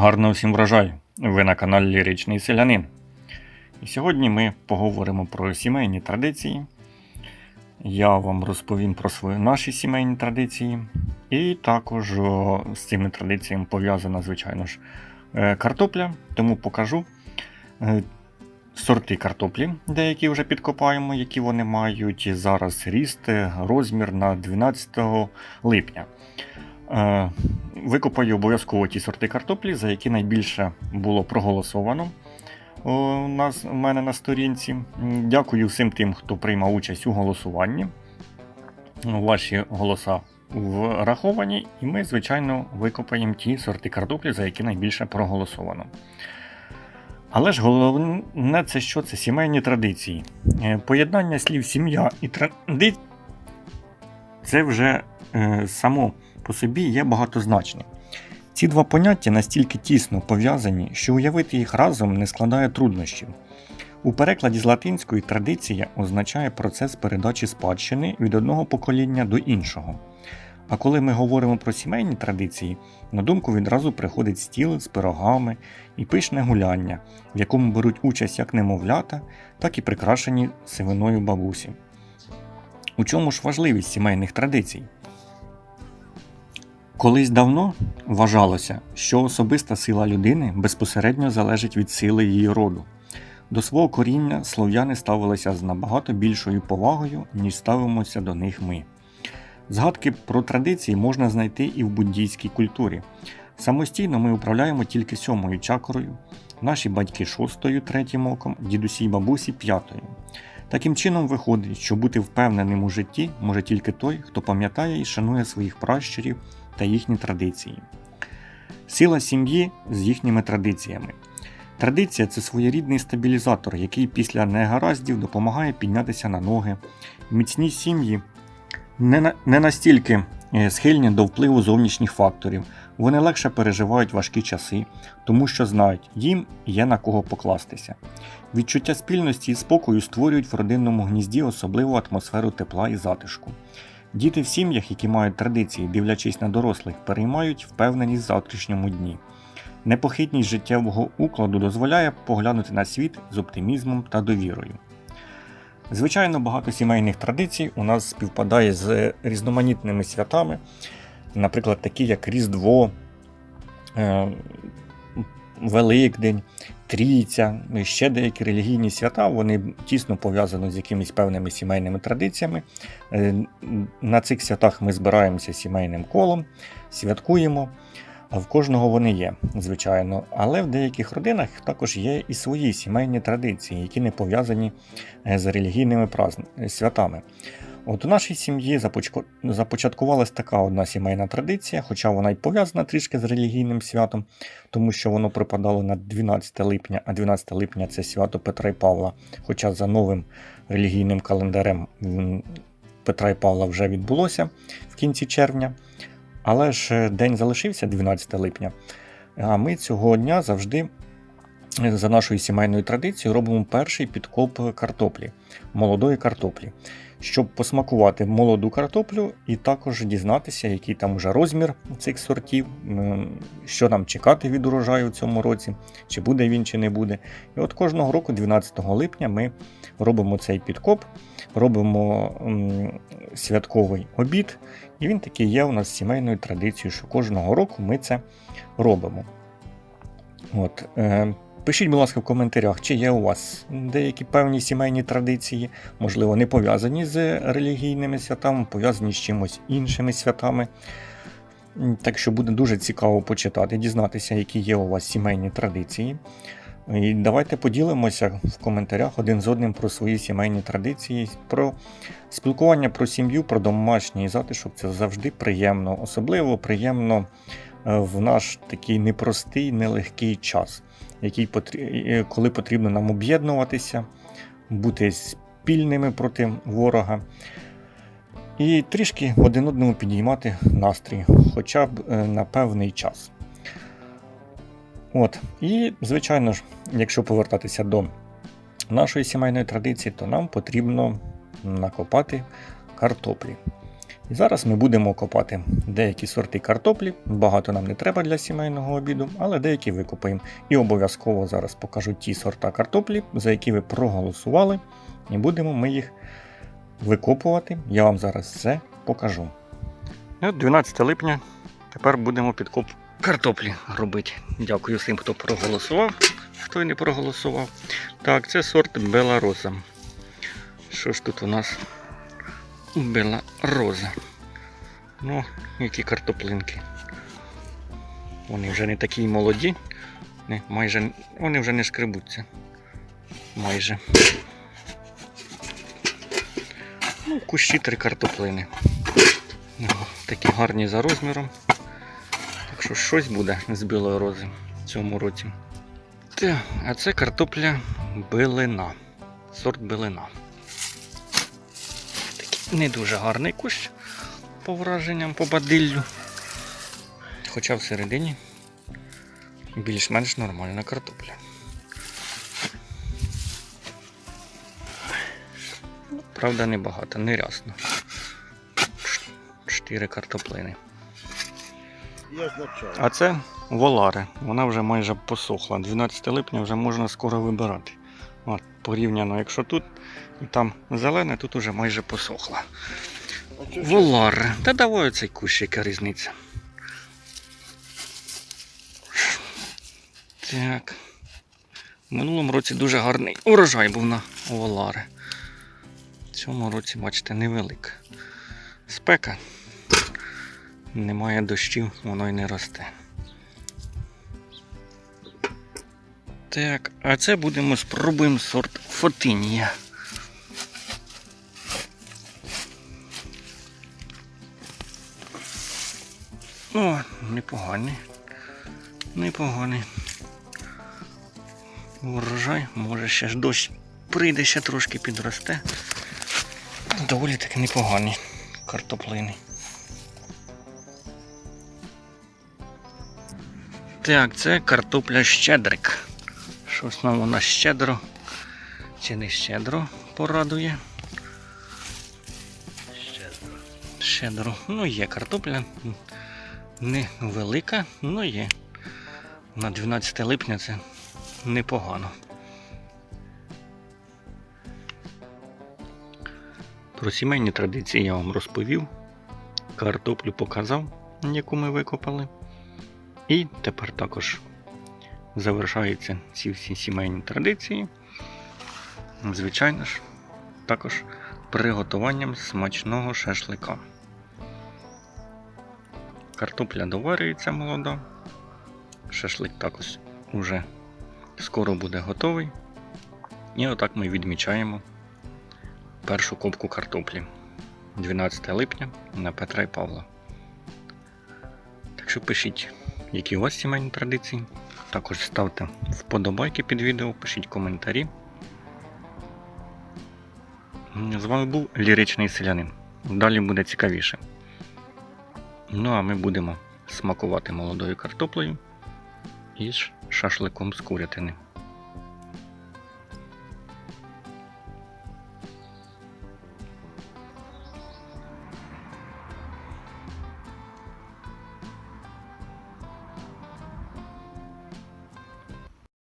Гарного всім врожаю! Ви на каналі Ліричний Селянин. І сьогодні ми поговоримо про сімейні традиції. Я вам розповім про свої наші сімейні традиції. І також з цими традиціями пов'язана, звичайно ж, е, картопля. Тому покажу е, сорти картоплі, деякі вже підкопаємо, які вони мають. Зараз ріст, е, розмір на 12 липня. Е, Викопаю обов'язково ті сорти картоплі, за які найбільше було проголосовано у нас у мене на сторінці. Дякую всім тим, хто приймав участь у голосуванні. Ваші голоса враховані, і ми, звичайно, викопаємо ті сорти картоплі, за які найбільше проголосовано. Але ж головне це що? Це сімейні традиції. Е, Поєднання слів сім'я і традиції це вже е, само по собі є багатозначним. Ці два поняття настільки тісно пов'язані, що уявити їх разом не складає труднощів. У перекладі з латинської традиція означає процес передачі спадщини від одного покоління до іншого. А коли ми говоримо про сімейні традиції, на думку відразу приходить стіл з пирогами і пишне гуляння, в якому беруть участь як немовлята, так і прикрашені сивиною бабусі. У чому ж важливість сімейних традицій? Колись давно вважалося, що особиста сила людини безпосередньо залежить від сили її роду. До свого коріння слов'яни ставилися з набагато більшою повагою, ніж ставимося до них ми. Згадки про традиції можна знайти і в буддійській культурі. Самостійно ми управляємо тільки сьомою чакрою, наші батьки шостою, третім оком, дідусі й бабусі п'ятою. Таким чином виходить, що бути впевненим у житті може тільки той, хто пам'ятає і шанує своїх пращурів та їхні традиції. Сила сім'ї з їхніми традиціями. Традиція це своєрідний стабілізатор, який після негараздів допомагає піднятися на ноги. Міцні сім'ї не, не настільки е, схильні до впливу зовнішніх факторів. Вони легше переживають важкі часи, тому що знають, їм є на кого покластися. Відчуття спільності і спокою створюють в родинному гнізді особливу атмосферу тепла і затишку. Діти в сім'ях, які мають традиції, дивлячись на дорослих, переймають впевненість в завтрашньому дні. Непохитність життєвого укладу дозволяє поглянути на світ з оптимізмом та довірою. Звичайно, багато сімейних традицій у нас співпадає з різноманітними святами, наприклад, такі як Різдво, е, Великдень, Трійця, ну, і ще деякі релігійні свята, вони тісно пов'язані з якимись певними сімейними традиціями. Е, На цих святах ми збираємося сімейним колом, святкуємо. В кожного вони є, звичайно. Але в деяких родинах також є і свої сімейні традиції, які не пов'язані е, з релігійними святами. От у нашій сім'ї започаткувалась така одна сімейна традиція, хоча вона й пов'язана трішки з релігійним святом, тому що воно припадало на 12 липня, а 12 липня це свято Петра і Павла. Хоча за новим релігійним календарем Петра і Павла вже відбулося в кінці червня. Але ж е, день залишився 12 липня. А ми цього дня завжди, е, за нашою сімейною традицією, робимо перший підкоп картоплі, молодої картоплі, щоб посмакувати молоду картоплю і також дізнатися, який там уже розмір цих сортів, що нам чекати від урожаю в цьому році, чи буде він, чи не буде. І от кожного року, 12 липня, ми робимо цей підкоп, робимо святковий обід. І він такий є у нас сімейною традицією, що кожного року ми це робимо. От, е, пишіть, будь ласка, в коментарях, чи є у вас деякі певні сімейні традиції, можливо, не пов'язані з релігійними святами, пов'язані з чимось іншими святами. Так що буде дуже цікаво почитати, дізнатися, які є у вас сімейні традиції. І давайте поділимося в коментарях один з одним про свої сімейні традиції, про Спілкування про сім'ю, про домашній затишок це завжди приємно, особливо приємно е, в наш такий непростий, нелегкий час, який коли потрібно нам об'єднуватися, бути спільними проти ворога і трішки один одному підіймати настрій, хоча б е, на певний час. От, і, звичайно ж, якщо повертатися до нашої сімейної традиції, то нам потрібно накопати картоплі. І зараз ми будемо копати деякі сорти картоплі. Багато нам не треба для сімейного обіду, але деякі викопаємо. І обов'язково зараз покажу ті сорта картоплі, за які ви проголосували, і будемо ми їх викопувати. Я вам зараз все покажу. І от 12 липня. Тепер будемо підкоп картоплі робити. Дякую всім, хто проголосував, хто не проголосував. Так, це сорт Белароза. Що ж тут у нас? Белароза. Ну, які картоплинки. Вони вже не такі молоді. Не, майже, вони вже не шкребуться. Майже. Ну, кущі три картоплини. Ну, Такі гарні за розміром. Так що щось буде з білої рози в цьому році. А це картопля билина. Сорт билина. Не дуже гарний кущ по враженням, по бадиллю. Хоча всередині більш-менш нормальна картопля. Правда, небагато, не рясно. Чотири картоплини. А це волари. Вона вже майже посохла. 12 липня вже можна скоро вибирати. От, порівняно, якщо тут і там зелене, тут уже майже ж Волари. Та давай цей кущ, яка різниця. Так. В минулому році дуже гарний урожай був на волари. В цьому році, бачите, невелика. Спека. Немає дощів, воно й не росте. Так, а це будемо спробуємо сорт Фотинія. О, непоганий. Непоганий. Урожай, може ще ж дощ прийде, ще трошки підросте. Доволі таки непоганий картоплини. Так, це картопля щедрик. Щось нам вона щедро чи не щедро порадує. щедро? Щедро. Ну, є картопля. Невелика, ну є. На 12 липня це непогано. Про сімейні традиції я вам розповів. Картоплю показав, яку ми викопали. І тепер також завершаються ці всі сімейні традиції. Звичайно ж, також приготуванням смачного шашлика. Картопля доварюється молода. Шашлик також уже скоро буде готовий. І отак ми відмічаємо першу копку картоплі 12 липня на Петра і Павла. Так що пишіть, які у вас сімейні традиції. Також ставте вподобайки під відео, пишіть коментарі. З вами був ліричний селянин. Далі буде цікавіше. Ну а ми будемо смакувати молодою картоплею і шашликом з курятини.